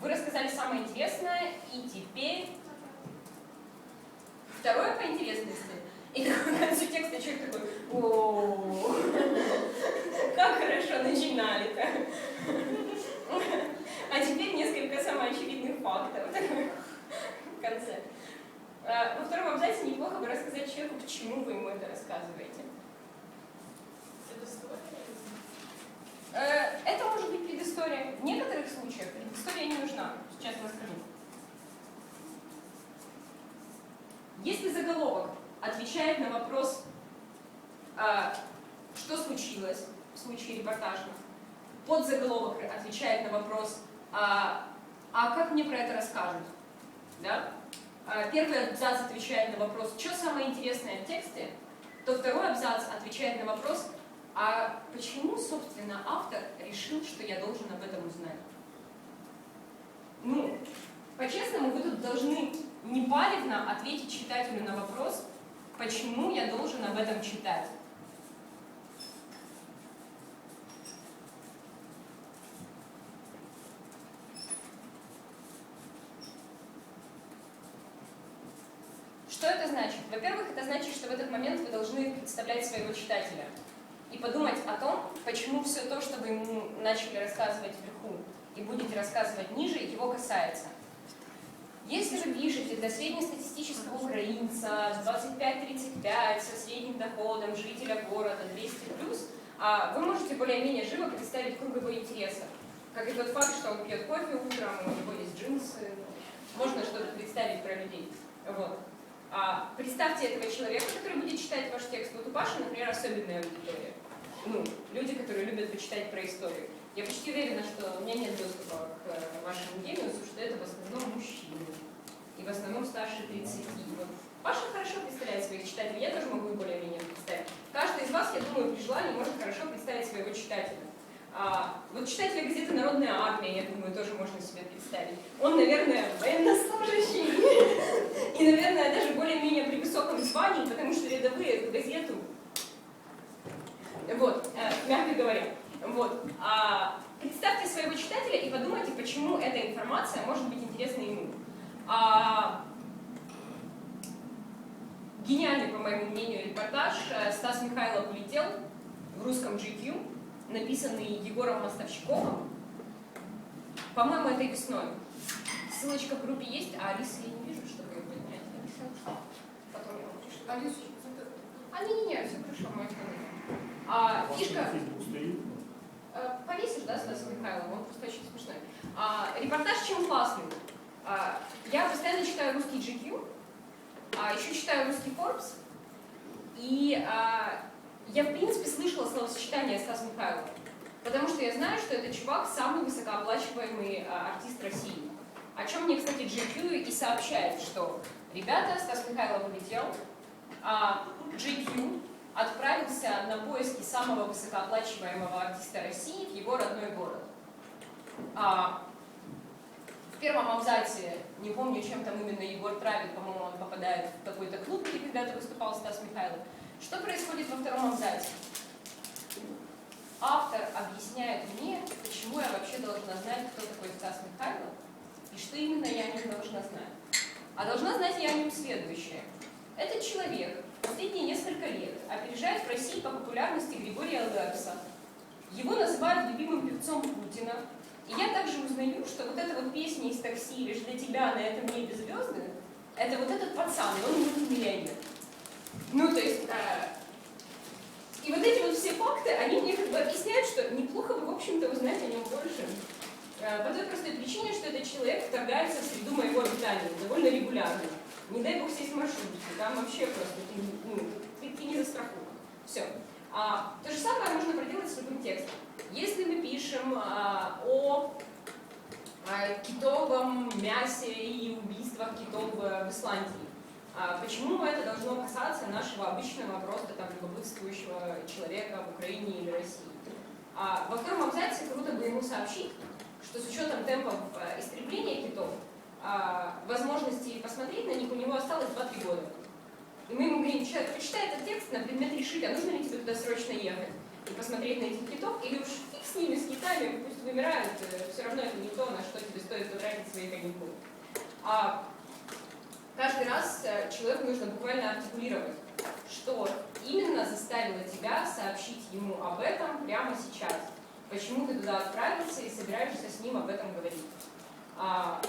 Вы рассказали самое интересное, и теперь второе по интересности. И к концу текста человек такой, о как хорошо начинали-то. А теперь несколько самоочевидных фактов в конце. А, во втором абзаце неплохо бы рассказать человеку, почему вы ему это рассказываете. Это предыстория. В некоторых случаях предыстория не нужна. Сейчас расскажу. Если заголовок отвечает на вопрос, а, что случилось в случае репортажа, подзаголовок отвечает на вопрос, а, а как мне про это расскажут? Да? А, первый абзац отвечает на вопрос, что самое интересное в тексте, то второй абзац отвечает на вопрос, а почему, собственно, автор решил, что я должен об этом узнать? Ну, по-честному, вы тут должны непалевно ответить читателю на вопрос, почему я должен об этом читать. Что это значит? Во-первых, это значит, что в этот момент вы должны представлять своего читателя и подумать о том, почему все то, что вы ему начали рассказывать вверху и будете рассказывать ниже, его касается. Если вы пишете для среднестатистического украинца с 25-35, со средним доходом, жителя города 200+, а вы можете более-менее живо представить круг его интересов. Как и тот факт, что он пьет кофе утром, у него есть джинсы. Можно что-то представить про людей. Вот. А, представьте этого человека, который будет читать ваш текст. Вот у Паши, например, особенная аудитория. Ну, люди, которые любят почитать про историю. Я почти уверена, что у меня нет доступа к э, вашему гениусу, что это в основном мужчины. И в основном старше 30. Вот. Паша хорошо представляет своих читателей, я тоже могу более-менее представить. Каждый из вас, я думаю, при желании может хорошо представить своего читателя. А, вот читателя газеты «Народная армия», я думаю, тоже можно себе представить. Он, наверное, военнослужащий. И, наверное, звании, потому что рядовые эту газету, вот, э, мягко говоря. Вот. А, представьте своего читателя и подумайте, почему эта информация может быть интересна ему. А, гениальный, по моему мнению, репортаж э, Стас Михайлов улетел в русском GQ написанный Егором Мостовщиковым. По-моему, этой весной. Ссылочка в группе есть, а Алисы я не Алису, а не-не-не, все хорошо, мой а, фишка... Э, повесишь, да, Стаса Михайлова? Он просто очень смешной. А, репортаж чем классный? А, я постоянно читаю русский GQ, а, еще читаю русский Forbes, и а, я, в принципе, слышала словосочетание Стас Михайлов, потому что я знаю, что это чувак самый высокооплачиваемый а, артист России. О чем мне, кстати, GQ и сообщает, что ребята, Стас Михайлов улетел, GQ отправился на поиски самого высокооплачиваемого артиста России в его родной город. А, в первом абзаце, не помню, чем там именно Егор травит, по-моему, он попадает в какой-то клуб, где когда-то выступал Стас Михайлов. Что происходит во втором абзаце? Автор объясняет мне, почему я вообще должна знать, кто такой Стас Михайлов, и что именно я о нем должна знать. А должна знать я о нем следующее. Этот человек последние несколько лет опережает в России по популярности Григория Лепса. Его называют любимым певцом Путина. И я также узнаю, что вот эта вот песня из такси «Лишь для тебя на этом небе звезды» это вот этот пацан, и он мультимиллионер. Ну, то есть, э, и вот эти вот все факты, они мне как бы объясняют, что неплохо бы, в общем-то, узнать о нем больше. Э, по той простой причине, что этот человек вторгается в среду моего обитания довольно регулярно. Не дай бог сесть в маршрутке, там вообще просто ты, ну, ты, ты не застрахован. Все. А, то же самое можно проделать с любым текстом. Если мы пишем а, о а, китовом мясе и убийствах китов в Исландии, а почему это должно касаться нашего обычного просто там любопытствующего человека в Украине или России? А во втором абзаце круто бы ему сообщить, что с учетом темпов э, истребления китов, возможности посмотреть на них у него осталось 2-3 года. И мы ему говорим, человек, прочитай этот текст на предмет решить, а нужно ли тебе туда срочно ехать и посмотреть на этих китов, или уж фиг с ними, с китами, пусть вымирают, все равно это не то, на что тебе стоит потратить свои каникулы. А каждый раз э, человеку нужно буквально артикулировать, что именно заставило тебя сообщить ему об этом прямо сейчас. Почему ты туда отправился и собираешься с ним об этом говорить. А,